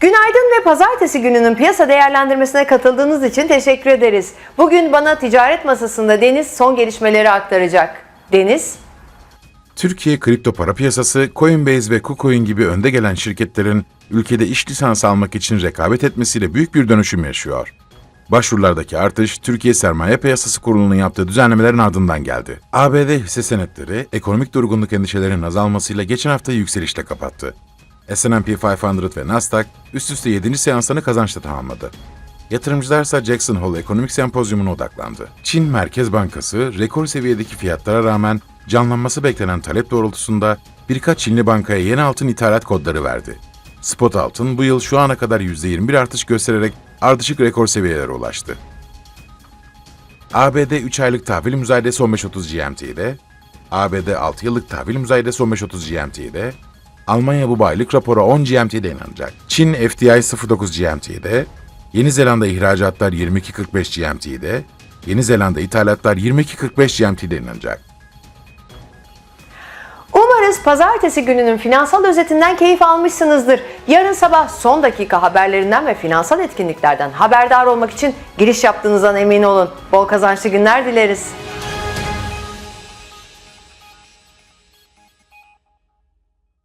Günaydın ve pazartesi gününün piyasa değerlendirmesine katıldığınız için teşekkür ederiz. Bugün bana ticaret masasında Deniz son gelişmeleri aktaracak. Deniz, Türkiye kripto para piyasası, Coinbase ve KuCoin gibi önde gelen şirketlerin ülkede iş lisansı almak için rekabet etmesiyle büyük bir dönüşüm yaşıyor. Başvurulardaki artış, Türkiye Sermaye Piyasası Kurulu'nun yaptığı düzenlemelerin ardından geldi. ABD hisse senetleri, ekonomik durgunluk endişelerinin azalmasıyla geçen haftayı yükselişle kapattı. S&P 500 ve Nasdaq üst üste 7. seanslarını kazançla tamamladı. Yatırımcılar ise Jackson Hole Ekonomik Sempozyumuna odaklandı. Çin Merkez Bankası rekor seviyedeki fiyatlara rağmen canlanması beklenen talep doğrultusunda birkaç Çinli bankaya yeni altın ithalat kodları verdi. Spot altın bu yıl şu ana kadar %21 artış göstererek ardışık rekor seviyelere ulaştı. ABD 3 aylık tahvil müzayedesi 15.30 GMT'de, ABD 6 yıllık tahvil müzayedesi 15.30 GMT'de, Almanya bu aylık rapora 10 GMT'de inanacak. Çin FDI 09 GMT'de, Yeni Zelanda ihracatlar 22.45 GMT'de, Yeni Zelanda ithalatlar 22.45 GMT'de inanacak. umarız pazartesi gününün finansal özetinden keyif almışsınızdır. Yarın sabah son dakika haberlerinden ve finansal etkinliklerden haberdar olmak için giriş yaptığınızdan emin olun. Bol kazançlı günler dileriz.